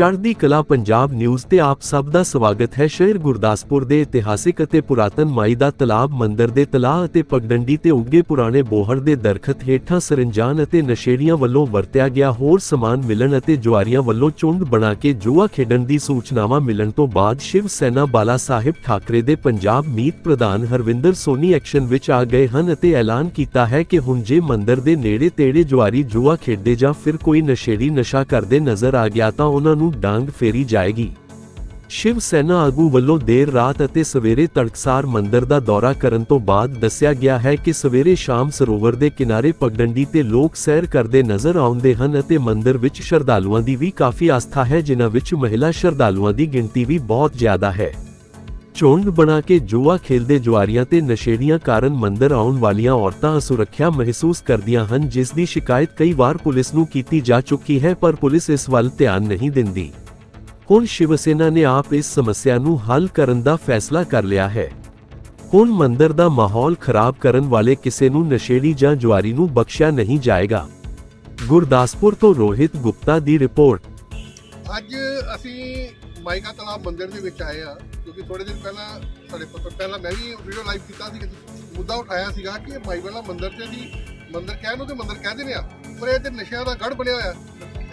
ਚੜ੍ਹਦੀ ਕਲਾ ਪੰਜਾਬ ਨਿਊਜ਼ ਤੇ ਆਪ ਸਭ ਦਾ ਸਵਾਗਤ ਹੈ। ਸ਼ਹਿਰ ਗੁਰਦਾਸਪੁਰ ਦੇ ਇਤਿਹਾਸਿਕ ਅਤੇ ਪੁਰਾਤਨ ਮਾਈ ਦਾ ਤਲਾਬ, ਮੰਦਰ ਦੇ ਤਲਾਅ ਅਤੇ ਪਗਡੰਡੀ ਤੇ ਉੱਗੇ ਪੁਰਾਣੇ ਬੋਹੜ ਦੇ ਦਰਖਤ ਹੇਠਾਂ ਸਰੰਜਾਨ ਅਤੇ ਨਸ਼ੇੜੀਆਂ ਵੱਲੋਂ ਵਰਤਿਆ ਗਿਆ ਹੋਰ ਸਮਾਨ ਮਿਲਣ ਅਤੇ ਜੁਆਰੀਆਂ ਵੱਲੋਂ ਚੁੰਡ ਬਣਾ ਕੇ ਜੂਆ ਖੇਡਣ ਦੀ ਸੂਚਨਾਵਾਂ ਮਿਲਣ ਤੋਂ ਬਾਅਦ ਸ਼ਿਵ ਸੈਨਾ ਬਾਲਾ ਸਾਹਿਬ ਠਾਕਰੇ ਦੇ ਪੰਜਾਬ ਮੀਤ ਪ੍ਰਧਾਨ ਹਰਵਿੰਦਰ ਸੋਨੀ ਐਕਸ਼ਨ ਵਿੱਚ ਆ ਗਏ ਹਨ ਅਤੇ ਐਲਾਨ ਕੀਤਾ ਹੈ ਕਿ ਹੁਣ ਜੇ ਮੰਦਰ ਦੇ ਨੇੜੇ ਤੇੜੇ ਜੁਆਰੀ ਜੂਆ ਖੇਡਦੇ ਜਾਂ ਫਿਰ ਕੋਈ ਨਸ਼ੇੜੀ ਨਸ਼ਾ ਕਰਦੇ ਨਜ਼ਰ ਆ ਗਿਆ ਤਾਂ ਉਹਨਾਂ ਨੂੰ ਡਾਂਗ ਫੇਰੀ ਜਾਏਗੀ। ਸ਼ਿਵ ਸੈਨਾ ਆਗੂ ਵੱਲੋਂ ਦੇਰ ਰਾਤ ਅਤੇ ਸਵੇਰੇ ਤੜਕਸਾਰ ਮੰਦਿਰ ਦਾ ਦੌਰਾ ਕਰਨ ਤੋਂ ਬਾਅਦ ਦੱਸਿਆ ਗਿਆ ਹੈ ਕਿ ਸਵੇਰੇ ਸ਼ਾਮ ਸਰੋਵਰ ਦੇ ਕਿਨਾਰੇ ਪਗਡੰਡੀ ਤੇ ਲੋਕ ਸੈਰ ਕਰਦੇ ਨਜ਼ਰ ਆਉਂਦੇ ਹਨ ਅਤੇ ਮੰਦਿਰ ਵਿੱਚ ਸ਼ਰਧਾਲੂਆਂ ਦੀ ਵੀ ਕਾਫੀ ਆਸਥਾ ਹੈ, ਜਿਨ੍ਹਾਂ ਵਿੱਚ ਮਹਿਲਾ ਸ਼ਰਧਾਲੂਆਂ ਦੀ ਗਿਣਤੀ ਵੀ ਬਹੁਤ ਜ਼ਿਆਦਾ ਹੈ। ਝੁੰਡ ਬਣਾ ਕੇ ਜੂਆ ਖੇਲਦੇ ਜੁਆਰੀਆਂ ਤੇ ਨਸ਼ੇੜੀਆਂ ਕਾਰਨ ਮੰਦਰ ਆਉਣ ਵਾਲੀਆਂ ਔਰਤਾਂ ਅਸੁਰੱਖਿਆ ਮਹਿਸੂਸ ਕਰਦੀਆਂ ਹਨ, ਜਿਸ ਦੀ ਸ਼ਿਕਾਇਤ ਕਈ ਵਾਰ ਪੁਲਿਸ ਨੂੰ ਕੀਤੀ ਜਾ ਚੁੱਕੀ ਹੈ, ਪਰ ਪੁਲਿਸ ਇਸ ਵੱਲ ਧਿਆਨ ਨਹੀਂ ਦਿੰਦੀ। ਹੁਣ ਸ਼ਿਵ ਸੈਨਾ ਨੇ ਆਪ ਇਸ ਸਮੱਸਿਆ ਨੂੰ ਹੱਲ ਕਰਨ ਦਾ ਫੈਸਲਾ ਕਰ ਲਿਆ ਹੈ। ਹੁਣ ਮੰਦਰ ਦਾ ਮਾਹੌਲ ਖਰਾਬ ਕਰਨ ਵਾਲੇ ਕਿਸੇ ਨੂੰ ਨਸ਼ੇੜੀ ਜਾਂ ਜੁਆਰੀ ਨੂੰ ਬਖਸ਼ਿਆ ਨਹੀਂ ਜਾਏਗਾ। ਗੁਰਦਾਸਪੁਰ ਤੋਂ ਰੋਹਿਤ ਗੁਪਤਾ ਦੀ ਰਿਪੋਰਟ। ਅੱਜ ਅਸੀਂ ਮਾਈਕਾ ਤਲਾਬ ਮੰਦਿਰ ਦੇ ਵਿੱਚ ਆਏ ਆ, ਕਿਉਂਕਿ ਥੋੜੇ ਦਿਨ ਪਹਿਲਾਂ ਸਾਡੇ ਪੱਤਰ ਪਹਿਲਾਂ ਮੈਂ ਵੀ ਵੀਡੀਓ ਲਾਈਵ ਕੀਤਾ ਸੀ ਮੁੱਦਾ ਉਠਾਇਆ ਸੀਗਾ ਕਿ ਇਹ ਮਾਈ ਵਾਲਾ ਮੰਦਿਰ ਤੇ ਦੀ ਮੰਦਿਰ ਕਹਿਣ ਨੂੰ ਤੇ ਮੰਦਿਰ ਕਹਿ ਦਿੰਦੇ ਆ, ਪਰ ਇਹ ਤੇ ਨਸ਼ਿਆਂ ਦਾ ਗੜ ਬਣਿਆ ਹੋਇਆ।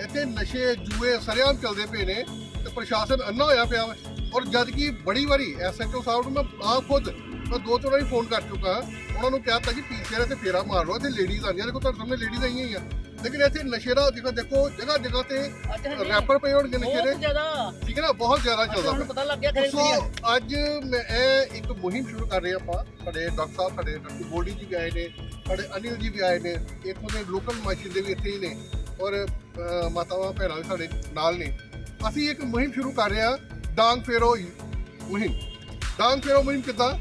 ਇੱਥੇ ਨਸ਼ੇ ਜੂਏ ਸਰਿਆਮ ਚੱਲਦੇ ਪਏ ਨੇ ਤੇ ਪ੍ਰਸ਼ਾਸਨ ਅੰਨਾ ਹੋਇਆ ਪਿਆ ਵਾ। ਔਰ ਜਦ ਕਿ ਬੜੀ ਵਾਰੀ ਐਸਐਚਓ ਸਾਹਿਬ ਨੂੰ ਮੈਂ ਆਪ ਖੁਦ ਮੈਂ ਦੋ ਤਿੰਨ ਵਾਰੀ ਫੋਨ ਕਰ ਚੁੱਕਾ। ਉਹਨਾਂ ਨੂੰ ਕਿਹਾ ਤਾਂ ਕਿ ਪੀਸੀਆਰ ਤੇ ਫੇਰਾ ਮਾਰ ਲਓ ਇੱਥੇ ਲੇਡੀਜ਼ ਆਉਂਦੀਆਂ ਦੇਖੋ ਤੁਹਾਡੇ ਸਾਹਮਣੇ ਲੇਡੀਜ਼ ਆਈਆਂ ਹੀ ਆ ਲੇਕਿਨ ਇੱਥੇ ਨਸ਼ੇ ਦਾ ਦੇਖੋ ਦੇਖੋ ਜਗ੍ਹਾ ਜਗ੍ਹਾ ਤੇ ਰੈਪਰ ਪਏ ਹੋਣਗੇ ਨਸ਼ੇ ਦੇ। ਠੀਕ ਹੈ ਨਾ ਬਹੁਤ ਜ਼ਿਆਦਾ ਚੱਲਦਾ ਪਤਾ ਲੱਗ ਗਿਆ ਸੋ ਅੱਜ ਮੈਂ ਇਹ ਇੱਕ ਮੁਹਿੰਮ ਸ਼ੁਰੂ ਕਰ ਰਹੇ ਆਪਾਂ। ਸਾਡੇ ਡਾਕਟਰ ਸਾਹਿਬ ਸਾਡੇ ਡਾਕਟਰ ਗੋਲਡੀ ਜੀ ਵੀ ਆਏ ਨੇ ਸਾਡੇ ਅਨਿਲ ਜੀ ਵੀ ਆਏ ਨੇ ਇੱਥੋਂ ਦੇ ਲੋਕਲ ਮਾਸ਼ੀ ਦੇ ਵੀ ਇੱਥੇ ਹੀ ਨੇ ਔਰ ਮਾਤਾਵਾਂ ਭੈਣਾਂ ਵੀ ਸਾਡੇ ਨਾਲ ਨੇ। ਅਸੀਂ ਇੱਕ ਮੁਹਿੰਮ ਸ਼ੁਰੂ ਕਰ ਰਹੇ ਹਾਂ ਡਾਂਗ ਫੇਰੋ ਮੁਹਿੰਮ। ਡਾਂਗ ਫੇਰੋ ਮੁਹਿੰਮ ਕਿੱਦਾਂ?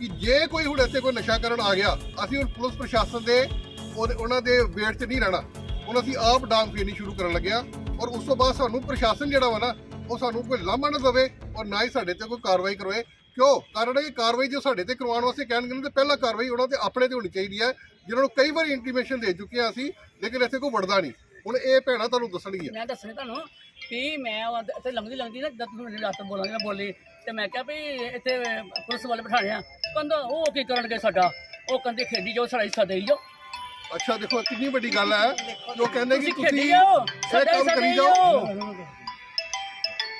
ਕਿ ਜੇ ਕੋਈ ਹੁਣ ਇੱਥੇ ਕੋਈ ਨਸ਼ਾ ਕਰਨ ਆ ਗਿਆ, ਅਸੀਂ ਹੁਣ ਪੁਲਿਸ ਪ੍ਰਸ਼ਾਸਨ ਦੇ ਉਹਦੇ- ਉਹਨਾਂ ਦੇ ਵੇਟ 'ਚ ਨਹੀਂ ਰਹਿਣਾ। ਹੁਣ ਅਸੀਂ ਆਪ ਡਾਂਗ ਫੇਰਨੀ ਸ਼ੁਰੂ ਕਰਨ ਲੱਗਿਆ ਔਰ ਉਸ ਤੋਂ ਬਾਅਦ ਸਾਨੂੰ ਪ੍ਰਸ਼ਾਸਨ ਜਿਹੜਾ ਵਾ ਨਾ, ਉਹ ਸਾਨੂੰ ਕੋਈ ਲਾਮਾ ਨਾ ਦੇਵੇ ਔਰ ਨਾ ਹੀ ਸਾਡੇ ਤੇ ਕੋਈ ਕਾਰਵਾਈ ਕਰਵਾਏ ਕਿਉਂ? ਕਾਰਨ ਇਹ ਕਾਰਵਾਈ ਜੋ ਸਾਡੇ ਤੇ ਕਰਵਾਉਣ ਵਾਸਤੇ ਕਹਿਣਗੇ ਨਾ, ਤੇ ਪਹਿਲਾਂ ਕਾਰਵਾਈ ਉਹਨਾਂ ਤੇ ਆਪਣੇ ਤੇ ਹੋਣੀ ਚਾਹੀਦੀ ਹੈ। ਜਿਨ੍ਹਾਂ ਨੂੰ ਕਈ ਵਾਰੀ ਇੰਟੀਮੇਸ਼ਨ ਦੇ ਚੁੱਕੇ ਹਾਂ ਅਸੀਂ, ਲੇਕਿਨ ਇੱਥੇ ਕੋਈ ਵੜਦਾ ਨਹੀਂ। ਹੁਣ ਇਹ ਭੈਣਾਂ ਤੁਹਾਨੂੰ ਦੱਸਣਗੀਆਂ। ਮੈਂ ਦੱਸਣੀ ਤੁਹਾਨੂੰ ਕਿ ਮੈਂ ਉਹ ਇੱਥੇ ਲੰਘਦੀ ਲੰਘਦੀ ਨਾ ਜਦ ਤੁਸੀਂ ਮੇਰੀ ਲੱਤ ਬੋਲਾਂਗੇ ਮੈਂ ਬੋਲੀ ਤੇ ਮੈਂ ਕਿਹਾ ਵੀ ਇੱਥੇ ਪੁਲਿਸ ਵਾਲੇ ਬਿਠਾਣੇ ਆ ਕਹਿੰਦਾ ਉਹ ਕੀ ਕਰਨਗੇ ਸਾਡਾ? ਉਹ ਕਹਿੰਦੇ ਖੇਡੀ ਜਾਓ ਸਾਡਾ ਹਿੱਸਾ ਦੇਈ ਜਾਓ। ਅੱਛਾ ਦੇਖੋ ਕਿੰਨੀ ਵੱਡੀ ਗੱਲ ਹੈ। ਜੋ ਕਹਿੰਦੇ ਕਿ ਤੁਸੀਂ ਖੇਡੀ ਤੁਸੀਂ ਜਾਓ ਇਹ ਸਾਡਾ ਕੰਮ ਹਿੱਸਾ ਕਰੀ ਦੇਈ ਜਾਓ। ਜਾਓ।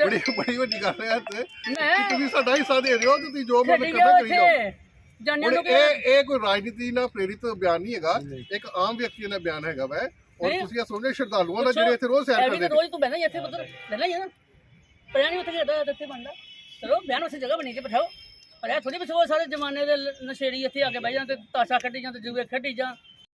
ਬੜੀ ਬੜੀ ਵੱਡੀ ਗੱਲ ਹੈ ਇੱਥੇ ਕਿ ਮੈਂ ਤੁਸੀਂ ਸਾਡਾ ਹਿੱਸਾ ਦੇ ਰਹੇ ਹੋ ਤੁਸੀਂ ਜੋ ਮਨ ਖੇਡੀ ਜਾਓ ਕਰੀ ਜਾਓ। ਇੱਥੇ। ਜਾਣਿਆ ਹੁਣ ਨੂੰ ਕਿ ਇਹ ਇਹ ਕੋਈ ਰਾਜਨੀਤੀ ਨਾਲ ਪ੍ਰੇਰਿਤ ਬਿਆਨ ਨਹੀਂ ਹੈਗਾ। ਇੱਕ ਆਮ ਵਿਅਕਤੀ ਦਾ ਬਿਆਨ ਹੈਗਾ ਵੈ। ਔਰ ਨਹੀਂ। ਤੁਸੀਂ ਇਹ ਸੋਚਦੇ ਸ਼ਰਧਾਲੂਆਂ ਦਾ ਜਿਹੜੇ ਇੱਥੇ ਰੋਜ਼ ਸੈਰ ਐਵੇਂ ਕਰਦੇ ਤਾਂ ਨੇ। ਰੋਜ਼ ਤੂੰ ਬਹਿਣਾ ਹੀ ਇੱਥੇ ਪੁੱਤਰ ਬਹਿਣਾ ਹੀ ਹੈ ਨਾ। ਪਿਆ ਨਹੀਂ ਉੱਥੇ ਜਿਹੜਾ ਇੱਥੇ ਬਣਦਾ। ਚਲੋ ਬਿਆਨ ਉਸੇ ਜਗ੍ਹਾ ਬਣੀ ਕੇ ਬਿਠਾਓ। ਪਰ ਇਹ ਥੋੜੀ ਬਿਠਾਓ ਸਾਰੇ ਜ਼ਮਾਨੇ ਦੇ ਲ- ਨਸ਼ੇੜੀ ਇੱਥੇ ਆ ਕੇ ਬਹਿ ਜਾਂਦੇ ਤਾਸ਼ਾ ਖੇਡੀ ਜਾਂਦੇ ਜੂਏ ਖੇਡੀ ਜਾਂ